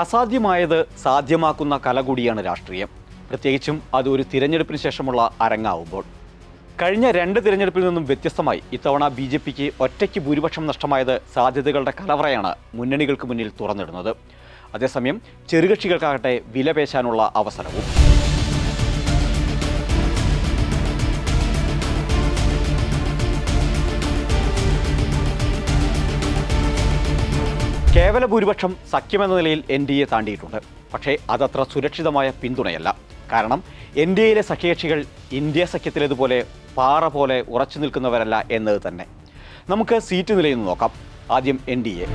അസാധ്യമായത് സാധ്യമാക്കുന്ന കല കൂടിയാണ് രാഷ്ട്രീയം. പ്രത്യേകിച്ചും അത് ഒരു തിരഞ്ഞെടുപ്പിന് ശേഷമുള്ള അരങ്ങാവുമ്പോൾ. കഴിഞ്ഞ രണ്ട് തിരഞ്ഞെടുപ്പിൽ നിന്നും വ്യത്യസ്തമായി ഇത്തവണ ബി ജെ പിക്ക് ഒറ്റയ്ക്ക് ഭൂരിപക്ഷം നഷ്ടമായത് സാധ്യതകളുടെ കലവറയാണ് മുന്നണികൾക്ക് മുന്നിൽ തുറന്നിടുന്നത്. അതേസമയം ചെറുകക്ഷികൾക്കാകട്ടെ വിലപേശാനുള്ള അവസരവും. കേവല ഭൂരിപക്ഷം സഖ്യമെന്ന നിലയിൽ എൻ ഡി എ താണ്ടിയിട്ടുണ്ട്. പക്ഷേ അതത്ര സുരക്ഷിതമായ പിന്തുണയല്ല. കാരണം എൻ ഡി എയിലെ സഖ്യകക്ഷികൾ ഇന്ത്യ സഖ്യത്തിലേതുപോലെ പാറ പോലെ ഉറച്ചു നിൽക്കുന്നവരല്ല എന്നത് തന്നെ. നമുക്ക് സീറ്റ് നിലയിൽ നിന്ന് നോക്കാം. ആദ്യം എൻ ഡി എ.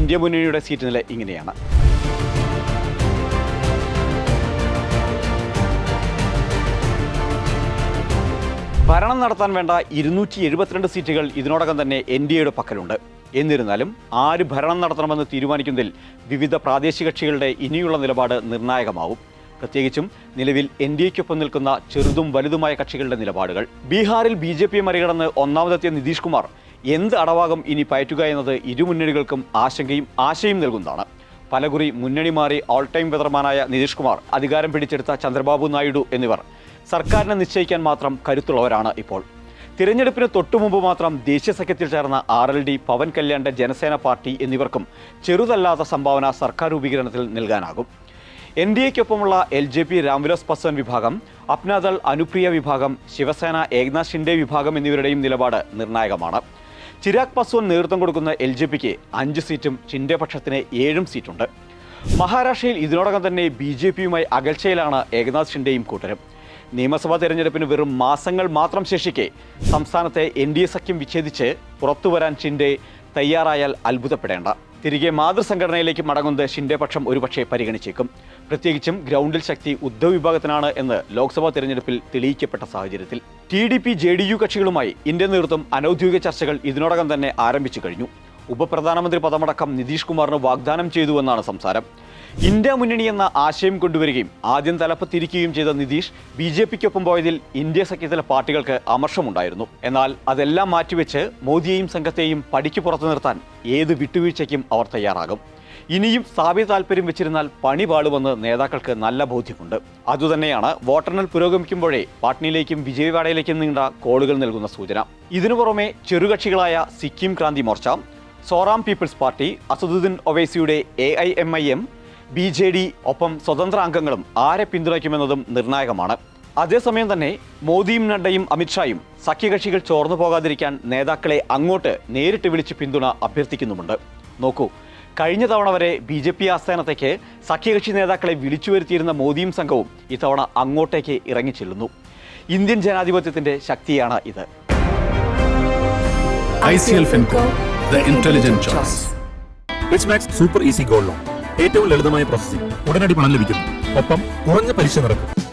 ഇന്ത്യ മുന്നണിയുടെ സീറ്റ് നില ഇങ്ങനെയാണ്. ഭരണം നടത്താൻ വേണ്ട ഇരുന്നൂറ്റി എഴുപത്തിരണ്ട് സീറ്റുകൾ ഇതിനോടകം തന്നെ എൻ ഡി എയുടെ പക്കലുണ്ട്. എന്നിരുന്നാലും ആര് ഭരണം നടത്തണമെന്ന് തീരുമാനിക്കുന്നതിൽ വിവിധ പ്രാദേശിക കക്ഷികളുടെ ഇനിയുള്ള നിലപാട് നിർണായകമാവും. പ്രത്യേകിച്ചും നിലവിൽ എൻ ഡി എക്കൊപ്പം നിൽക്കുന്ന ചെറുതും വലുതുമായ കക്ഷികളുടെ നിലപാടുകൾ. ബീഹാറിൽ ബി ജെ പിയെ മറികടന്ന് ഒന്നാമതെത്തിയ നിതീഷ് കുമാർ എന്ത് അടവാകും ഇനി പയറ്റുക എന്നത് ഇരുമുന്നണികൾക്കും ആശങ്കയും ആശയും നൽകുന്നതാണ്. പലകുറി മുന്നണി മാറി ഓൾ ടൈം വെതർമാനായ നിതീഷ് കുമാർ അധികാരം പിടിച്ചെടുത്ത ചന്ദ്രബാബു നായിഡു എന്നിവർ സർക്കാരിനെ നിശ്ചയിക്കാൻ മാത്രം കരുത്തുള്ളവരാണ് ഇപ്പോൾ. തിരഞ്ഞെടുപ്പിന് തൊട്ടുമുമ്പ് മാത്രം ദേശീയ സഖ്യത്തിൽ ചേർന്ന ആർ എൽ ഡി പവൻ കല്യാണിന്റെ ജനസേന പാർട്ടി എന്നിവർക്കും ചെറുതല്ലാത്ത സംഭാവന സർക്കാർ രൂപീകരണത്തിൽ നൽകാനാകും. N D എക്കൊപ്പമുള്ള L J P Ramvilas Paswan വിഭാഗം അപ്നാദൾ അനുപ്രിയ വിഭാഗം ശിവസേന ഏകനാഥ് ഷിൻഡെ വിഭാഗം എന്നിവരുടെയും നിലപാട് നിർണായകമാണ്. ചിരാഗ് പസ്വാൻ നേതൃത്വം കൊടുക്കുന്ന എൽ ജെ പിക്ക് അഞ്ച് സീറ്റും ഷിൻഡെ പക്ഷത്തിന് ഏഴും സീറ്റുണ്ട്. മഹാരാഷ്ട്രയിൽ ഇതിനോടകം തന്നെ ബി ജെ പിയുമായി അകൽച്ചയിലാണ് ഏകനാഥ് ഷിൻഡെയും കൂട്ടരും. നിയമസഭാ തെരഞ്ഞെടുപ്പിന് വെറും മാസങ്ങൾ മാത്രം ശേഷിക്കെ സംസ്ഥാനത്തെ എൻ ഡി എ സഖ്യം വിച്ഛേദിച്ച് പുറത്തുവരാൻ ഷിൻഡെ തയ്യാറായാൽ അത്ഭുതപ്പെടേണ്ട. തിരികെ മാതൃസംഘടനയിലേക്ക് മടങ്ങുന്നത് ഷിൻഡെ പക്ഷം ഒരുപക്ഷെ പരിഗണിച്ചേക്കും. പ്രത്യേകിച്ചും ഗ്രൗണ്ടിൽ ശക്തി ഉദ്ധവ് വിഭാഗത്തിനാണ് എന്ന് ലോക്സഭാ തെരഞ്ഞെടുപ്പിൽ തെളിയിക്കപ്പെട്ട സാഹചര്യത്തിൽ. T D P J D U കക്ഷികളുമായി Indian നേതൃത്വം അനൌദ്യോഗിക ചർച്ചകൾ ഇതിനോടകം തന്നെ ആരംഭിച്ചു കഴിഞ്ഞു. ഉപപ്രധാനമന്ത്രി പദമടക്കം നിതീഷ് കുമാറിന് വാഗ്ദാനം ചെയ്തുവെന്നാണ് സംസാരം. ഇന്ത്യ മുന്നണി എന്ന ആശയം കൊണ്ടുവരികയും ആദ്യം തലപ്പത്തിരിക്കുകയും ചെയ്ത നിതീഷ് ബി ജെ പിക്കൊപ്പം പോയതിൽ ഇന്ത്യ സഖ്യത്തിലെ പാർട്ടികൾക്ക് അമർഷമുണ്ടായിരുന്നു. എന്നാൽ അതെല്ലാം മാറ്റിവെച്ച് മോദിയെയും സംഘത്തെയും പടിക്ക് പുറത്തു നിർത്താൻ ഏത് വിട്ടുവീഴ്ചയ്ക്കും അവർ തയ്യാറാകും. ഇനിയും സ്ഥാപിത താല്പര്യം വെച്ചിരുന്നാൽ പണി പാളുമെന്ന് നേതാക്കൾക്ക് നല്ല ബോധ്യമുണ്ട്. അതുതന്നെയാണ് വോട്ടെണ്ണൽ പുരോഗമിക്കുമ്പോഴേ പാട്നയിലേക്കും വിജയവാഡയിലേക്കും നീണ്ട കോളുകൾ നൽകുന്ന സൂചന. ഇതിനു പുറമെ ചെറുകക്ഷികളായ Sikkim Kranti Morcha Zoram people's party Asaduddin ഒവൈസിയുടെ A I M I M B J D ഒപ്പം സ്വതന്ത്ര അംഗങ്ങളും ആരെ പിന്തുണയ്ക്കുമെന്നതും നിർണായകമാണ്. അതേസമയം തന്നെ മോദിയും നഡ്ഡയും അമിത്ഷായും സഖ്യകക്ഷികൾ ചോർന്നു പോകാതിരിക്കാൻ നേതാക്കളെ അങ്ങോട്ട് നേരിട്ട് വിളിച്ച് പിന്തുണ അഭ്യർത്ഥിക്കുന്നുമുണ്ട്. നോക്കൂ കഴിഞ്ഞ തവണ വരെ ബി ജെ പി ആസ്ഥാനത്തേക്ക് സഖ്യകക്ഷി നേതാക്കളെ വിളിച്ചു വരുത്തിയിരുന്ന മോദിയും സംഘവും ഇത്തവണ അങ്ങോട്ടേക്ക് ഇറങ്ങിച്ചെല്ലുന്നു ഇന്ത്യൻ ജനാധിപത്യത്തിന്റെ ശക്തിയാണ് ഇത്. Which max super easy gold loan ഏറ്റവും ലളിതമായ പ്രോസസ്സിംഗ് ഉടനടി പണം ലഭിക്കുന്നു. ഒപ്പം കുറഞ്ഞ പലിശ നിരക്ക്.